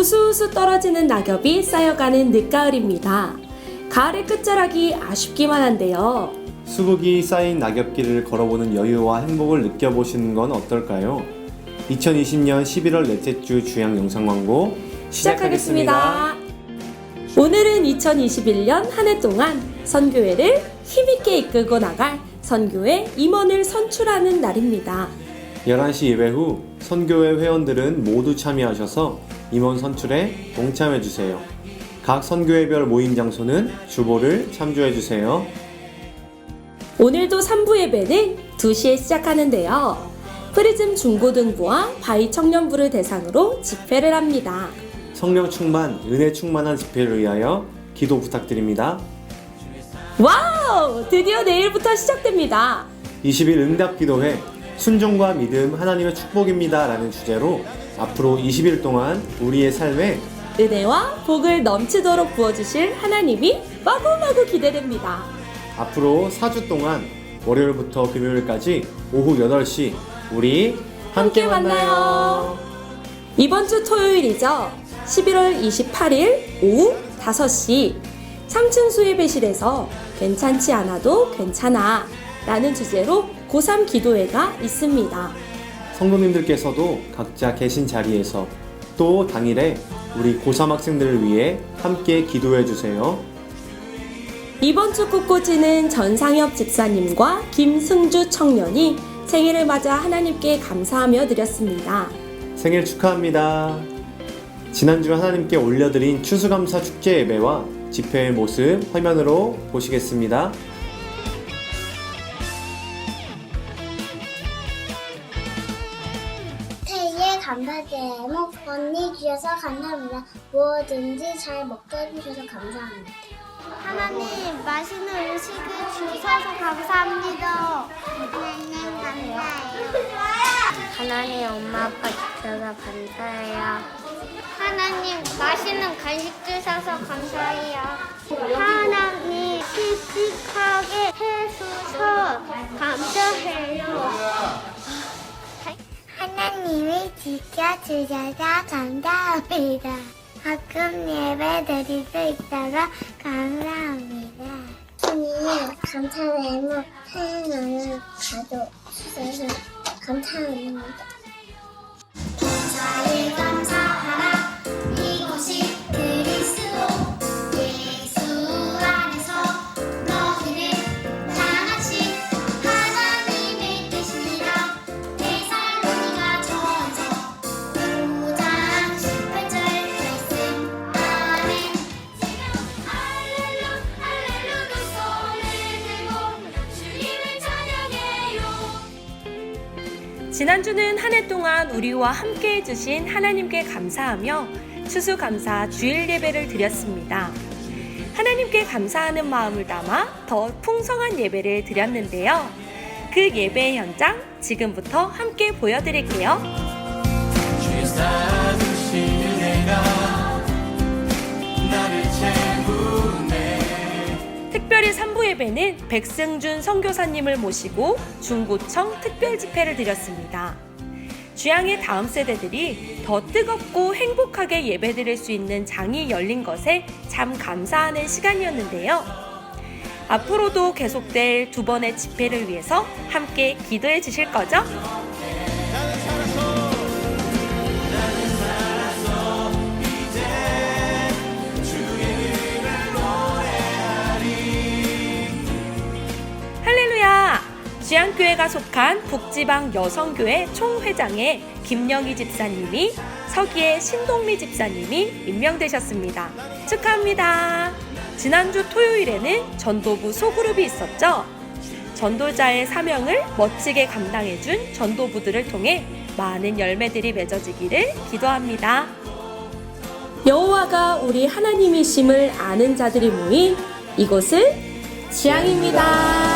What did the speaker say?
우수우수 떨어지는 낙엽이 쌓여가는 늦가을입니다. 가을의 끝자락이 아쉽기만 한데요. 수북이 쌓인 낙엽길을 걸어보는 여유와 행복을 느껴보시는 건 어떨까요? 2020년 11월 넷째 주 주양 영상 광고 시작하겠습니다. 시작하겠습니다. 오늘은 2021년 한 해 동안 선교회를 힘있게 이끌고 나갈 선교회 임원을 선출하는 날입니다. 11시 예배 후 선교회 회원들은 모두 참여하셔서 임원 선출에 동참해 주세요. 각 선교회별 모임 장소는 주보를 참조해 주세요. 오늘도 3부 예배는 2시에 시작하는데요. 프리즘 중고등부와 바이 청년부를 대상으로 집회를 합니다. 성령 충만, 은혜 충만한 집회를 위하여 기도 부탁드립니다. 와우! 드디어 내일부터 시작됩니다. 20일 응답 기도회 순종과 믿음 하나님의 축복입니다 라는 주제로 앞으로 20일 동안 우리의 삶에 은혜와 복을 넘치도록 부어주실 하나님이 마구마구 기대됩니다. 앞으로 4주 동안 월요일부터 금요일까지 오후 8시 우리 함께, 함께 만나요. 이번 주 토요일이죠. 11월 28일 오후 5시 3층 수예배실에서 괜찮지 않아도 괜찮아 라는 주제로 고3 기도회가 있습니다. 성도님들께서도 각자 계신 자리에서 또 당일에 우리 고3 학생들을 위해 함께 기도해 주세요. 이번 주 꽃꽂이는 전상엽 집사님과 김승주 청년이 생일을 맞아 하나님께 감사하며 드렸습니다. 생일 축하합니다. 지난주 하나님께 올려드린 추수감사 축제 예배와 집회의 모습 화면으로 보시겠습니다. 언니 주셔서 감사합니다. 뭐든지 잘 먹게 해주셔서 감사합니다. 하나님 맛있는 음식을 주셔서 감사합니다. 하나님 감사해요. 하나님 엄마 아빠 주셔서 감사해요. 하나님 맛있는 간식 주셔서 감사해요. 하나님 씩씩하게 해주셔서 감사해요. 하나님이 지켜주셔서 감사합니다. 가끔 예배 드릴 수 있어서 감사합니다. 주님, 제목 태어나는 가족 주셔서 감사합니다. 감사에 감사하라 지난주는 한 해 동안 우리와 함께 해주신 하나님께 감사하며 추수감사 주일 예배를 드렸습니다. 하나님께 감사하는 마음을 담아 더 풍성한 예배를 드렸는데요. 그 예배의 현장 지금부터 함께 보여드릴게요. 특별히 3부 예배는 백승준 선교사님을 모시고 중구청 특별 집회를 드렸습니다. 주양의 다음 세대들이 더 뜨겁고 행복하게 예배드릴 수 있는 장이 열린 것에 참 감사하는 시간이었는데요. 앞으로도 계속될 두 번의 집회를 위해서 함께 기도해 주실 거죠? 주양교회가 속한 북지방 여성교회 총회장에 김영희 집사님이 서기의 신동미 집사님이 임명되셨습니다. 축하합니다. 지난주 토요일에는 전도부 소그룹이 있었죠. 전도자의 사명을 멋지게 감당해준 전도부들을 통해 많은 열매들이 맺어지기를 기도합니다. 여호와가 우리 하나님이심을 아는 자들이 모인 이곳은 지향입니다.